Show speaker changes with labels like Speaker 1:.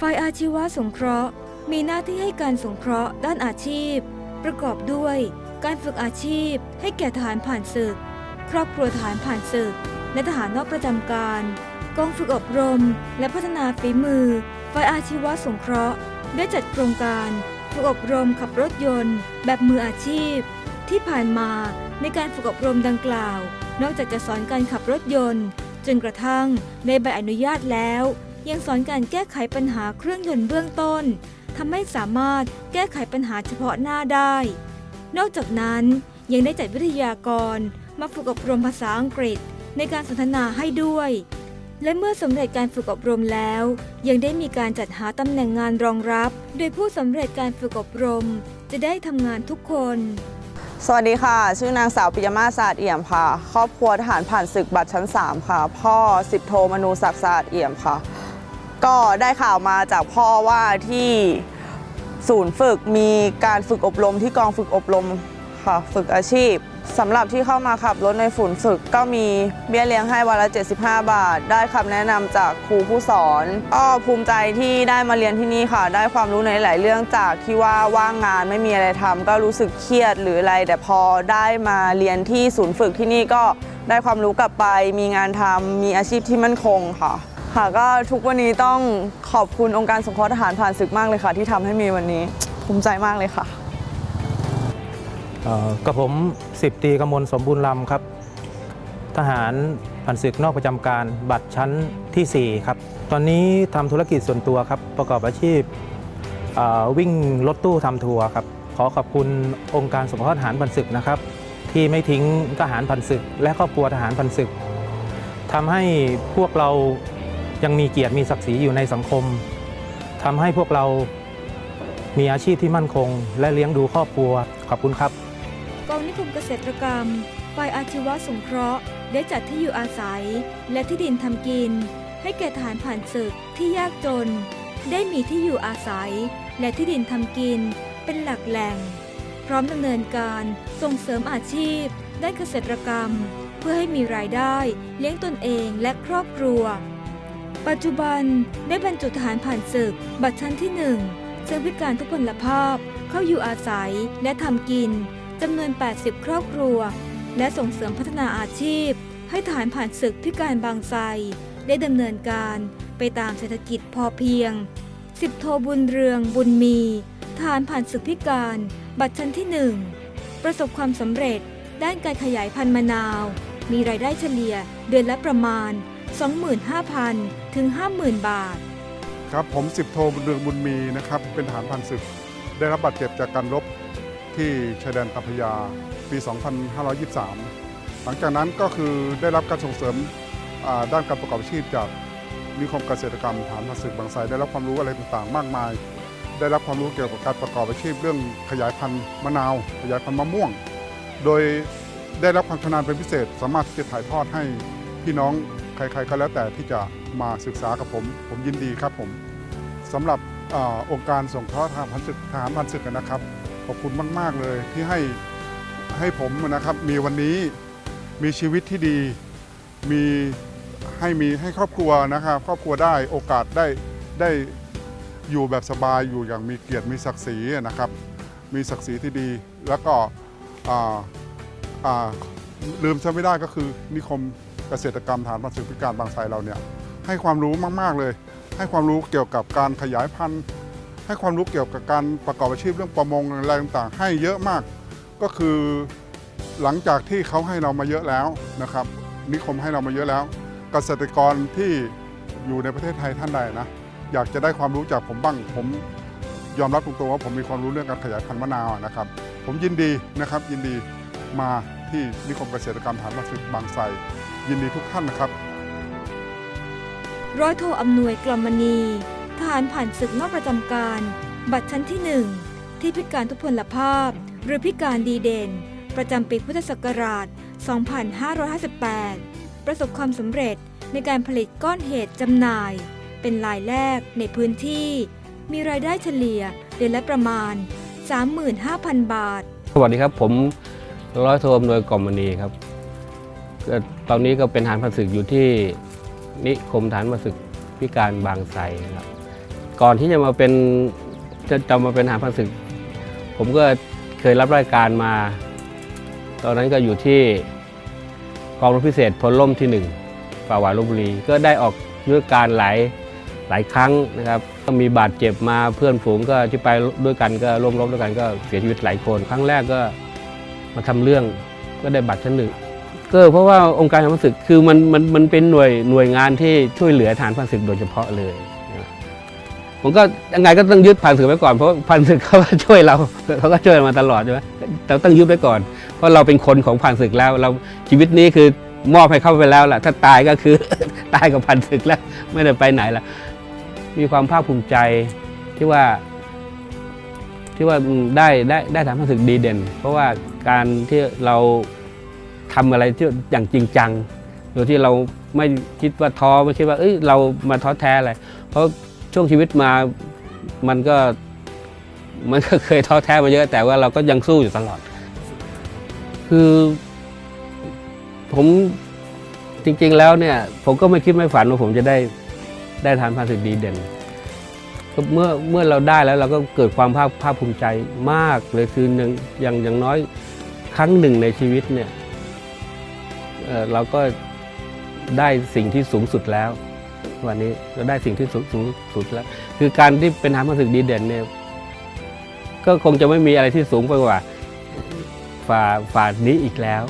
Speaker 1: ฝ่ายอาชีวะสงเคราะห์ มีหน้าที่ให้การสงเคราะห์ด้านอาชีพ ประกอบด้วย การฝึกอาชีพ ให้แก่ทหารผ่านศึก ครอบครัวทหารผ่านศึก และทหารนอกประจำการกองฝึกอบรม และพัฒนาฝีมือฝ่ายอาชีวะสงเคราะห์ ได้จัดโครงการ ฝึกอบรมขับรถยนต์ แบบมืออาชีพ ที่ผ่านมาในการฝึกอบรมดังกล่าว นอกจากจะสอนการขับรถยนต์ จนกระทั่งในใบอนุญาตแล้ว ยังสอนการแก้ไขปัญหาเครื่องยนต์เบื้องต้นทำให้สามารถแก้ไขปัญหาเฉพาะหน้าได้ นอกจากนั้นยังได้จัดวิทยากรมาฝึกอบรมภาษาอังกฤษในการสนทนาให้ด้วย และเมื่อสำเร็จการฝึกอบรมแล้ว ยังได้มีการจัดหาตำแหน่งงานรองรับ โดยผู้สำเร็จการฝึกอบรม จะได้ทำงานทุกคน
Speaker 2: สวัสดีค่ะ ชื่อนางสาวปิยมาศาสตร์เอี่ยมค่ะ ครอบครัวทหารผ่านศึกบัตรชั้น 3 ค่ะ พ่อสิบโทมนูศักดิ์ศาสตร์เอี่ยมค่ะ ก็ได้ข่าวมาจากพ่อว่าที่ศูนย์ฝึกมีการฝึกอบรมที่กองฝึกอบรมค่ะฝึกอาชีพสำหรับที่เข้ามาขับรถในศูนฝึกก็มีเบี้ยเลี้ยงให้วันละ 75 บาท ได้คำแนะนำจากครูผู้สอนก็ภูมิใจที่ได้มาเรียนที่นี่ค่ะ ได้ความรู้ในหลายเรื่องจากที่ว่าว่างงานไม่มีอะไรทำก็รู้สึกเครียดหรืออะไร แต่พอได้มาเรียนที่ศูนย์ฝึกที่นี่ก็ได้ความรู้กลับไป มีงานทำมีอาชีพที่มั่นคงค่ะ ค่ะก็ทุกวันนี้ต้องขอบคุณองค์การสงเคราะห์ทหารผ่านศึกมากเลยค่ะ ที่ทำให้มีวันนี้ภูมิใจมากเลยค่ะ
Speaker 3: เอ่อกับผมสิบตรีกมลสมบูรณ์ลำครับ ทหารผ่านศึกนอกประจำการบัตรชั้นทีสี่4ครับ ตอนนี้ทำธุรกิจส่วนตัวครับ ประกอบอาชีพเอ่อวิ่งรถตู้ทำทัวร์ครับ ขอขอบคุณองค์การสงเคราะห์ทหารผ่านศึกนะครับ ที่ไม่ทิ้งทหารผ่านศึก และครอบครัวทหารผ่านศึกทำให้พวกเรา ยังมีเกียรติมีศักดิ์ศรีอยู่ในสังคมทำให้พวกเรามีอาชีพที่มั่นคง และเลี้ยงดูครอบครัว ขอบคุณครับ
Speaker 1: กองนิคมเกษตรกรรมฝ่ายอาชีวะสงเคราะห์ ได้จัดที่อยู่อาศัย และที่ดินทำกิน ให้แก่ทหารผ่านศึกที่ยากจน ได้มีที่อยู่อาศัย และที่ดินทำกิน เป็นหลักแหล่ง พร้อมดำเนินการส่งเสริมอาชีพด้านเกษตรกรรม เพื่อให้มีรายได้เลี้ยงตนเองและครอบครัว ปัจจุบันได้บรรจุทหารผ่านศึก บัตรชั้นที่1ซึ่งพิการทุกพลภาพ เข้าอยู่อาศัยและทำกินจำนวน 80 ครอบครัว และส่งเสริมพัฒนาอาชีพ ให้ฐานผ่านศึกพิการบางไทรได้ดำเนินการไปตามเศรษฐกิจพอเพียง สิบโทบุญเรืองบุญมี ฐานผ่านศึกพิการ บัตรชั้นที่1ประสบความสำเร็จด้านการขยายพันธุ์มะนาว มีรายได้เฉลี่ยเดือนละประมาณ 25,000 ถึง 50,000 บาท
Speaker 4: ครับผมสิบโทบุญเรืองบุญมีนะครับ เป็นทหารผ่านศึก ได้รับบาดเจ็บจากการรบที่ชายแดนตาพระยาปี 2523 หลังจากนั้นก็คือได้รับการส่งเสริมด้านการประกอบอาชีพจากนิคมเกษตรกรรมฐานผ่านศึกบางไทรได้รับความรู้อะไรต่างๆ มากมาย ได้รับความรู้เกี่ยวกับการประกอบอาชีพเรื่องขยายพันธุ์มะนาว ขยายพันธุ์มะม่วง โดยได้รับความชำนาญเป็นพิเศษ สามารถที่จะถ่ายทอดให้พี่น้อง คร ๆ ก็แล้วแต่ที่จะมาศึกษากับผม ผมยินดีครับผมสำหรับอองค์การสงเคราะห์ทหารพันศึกทหารพันศึกนะครับขอบคุณมาก ๆ เลยที่ให้ให้ผมนะครับมีวันนี้มีชีวิตที่ดีมีให้มีให้ครอบครัวนะครับ ครอบครัวได้โอกาสได้ได้อยู่แบบสบายอยู่อย่างมีเกียรติมีศักดิ์ศรีนะครับ มีศักดิ์ศรีที่ดีแล้วก็ลืมซะไม่ได้ก็คือนิคม เกษตรกรรมฐานพันศึกพิการบางไทรเราเนี่ยให้ความรู้มาก ๆ เลย ให้ความรู้เกี่ยวกับการขยายพันธุ์ ให้ความรู้เกี่ยวกับการประกอบอาชีพเรื่องประมงอะไรต่างๆ ให้เยอะมาก ก็คือหลังจากที่เขาให้เรามาเยอะแล้วนะครับ นิคมให้เรามาเยอะแล้ว เกษตรกรที่อยู่ในประเทศไทยท่านใดนะอยากจะได้ความรู้จากผมบ้าง ผมยอมรับตรงๆว่าผมมีความรู้เรื่องการขยายพันธุ์มะนาวนะครับ ผมยินดีนะครับยินดีมา ที่นิคมเกษตรกรรมฐานรักศึกบางไทรยินดีทุกท่านนะครับ
Speaker 1: ร้อยโทอำนวยกลมณีทหารผ่านศึกนอกประจำการ บัตรชั้นที่ 1 ที่พิการทุพพลภาพ หรือพิการดีเด่น ประจำปีพุทธศักราช 2558 ประสบความสำเร็จในการผลิตก้อนเห็ดจำหน่าย เป็นรายแรกในพื้นที่ มีรายได้เฉลี่ยเดือนละประมาณ 35,000 บาท
Speaker 5: สวัสดีครับ ผม ร้อยโทอำนวยกล่อมมณีครับตอนนี้ก็เป็นฐานพันศึกอยู่ที่นิคมฐานพันศึกพิการบางไทรครับ ก่อนที่จะมาเป็นจะจะมาเป็นทหารผ่าศึก ผมก็เคยรับรายการมา ตอนนั้นก็อยู่ที่กองรบพิเศษพลล่มที่หนึ่งป่าหวายลบบุรี ก็ได้ออกยุทธการหลายหลายครั้งนะครับก็มีบาดเจ็บมาเพื่อนฝูงก็ที่ไปด้วยกันก็ร่วมรบด้วยกันก็เสียชีวิตหลายคน ครั้งแรกก็ มาทำเรื่องก็ได้บัตรชั้นหนึ่งก็เพราะว่าองค์การทหารผ่านศึกคือมันมันมันเป็นหน่วยหน่วยงานที่ช่วยเหลือฐานผ่านศึกโดยเฉพาะเลยผมก็ยังไงก็ต้องยึดผ่านศึกไว้ก่อนเพราะผ่านศึกเขาก็ช่วยเราเขาก็ช่วยมาตลอดใช่ไหมแต่ต้องยึดไว้ก่อน เพราะเราเป็นคนของผ่านศึกแล้ว เราชีวิตนี้คือมอบให้เข้าไปแล้วล่ะถ้าตายก็คือตายกับผ่านศึกแล้ว ไม่ได้ไปไหนละมีความภาคภูมิใจที่ว่า ที่ว่าได้ได้ได้ทำให้ศึกดีเด่น เพราะว่าการที่เราทำอะไรที่อย่างจริงจังโดยที่เราไม่คิดว่าท้อไม่คิดว่าเอ้ยเรามาท้อแท้อะไรเพราะช่วงชีวิตมามันก็มันก็เคยท้อแท้มาเยอะ แต่ว่าเราก็ยังสู้อยู่ตลอด คือ ผมจริงๆแล้วเนี่ย ผมก็ไม่คิดไม่ฝันว่าผมจะได้ได้ทานพันศึกดีเด่น ก็เมื่อเมื่อเราได้แล้วเราก็เกิดความภาคภาคภูมิใจมากเลยคือหนึ่งอย่างอย่างน้อยครั้งหนึ่งในชีวิตเนี่ยเอ่อเราก็ได้สิ่งที่สูงสุดแล้ว วันนี้เราได้สิ่งที่สูงสูงสุดแล้ว คือการที่เป็นทารผ่านศึกดีเด่นเนี่ยก็คงจะไม่มีอะไรที่สูงไปกว่าฝ่าฝ่านี้อีกแล้ว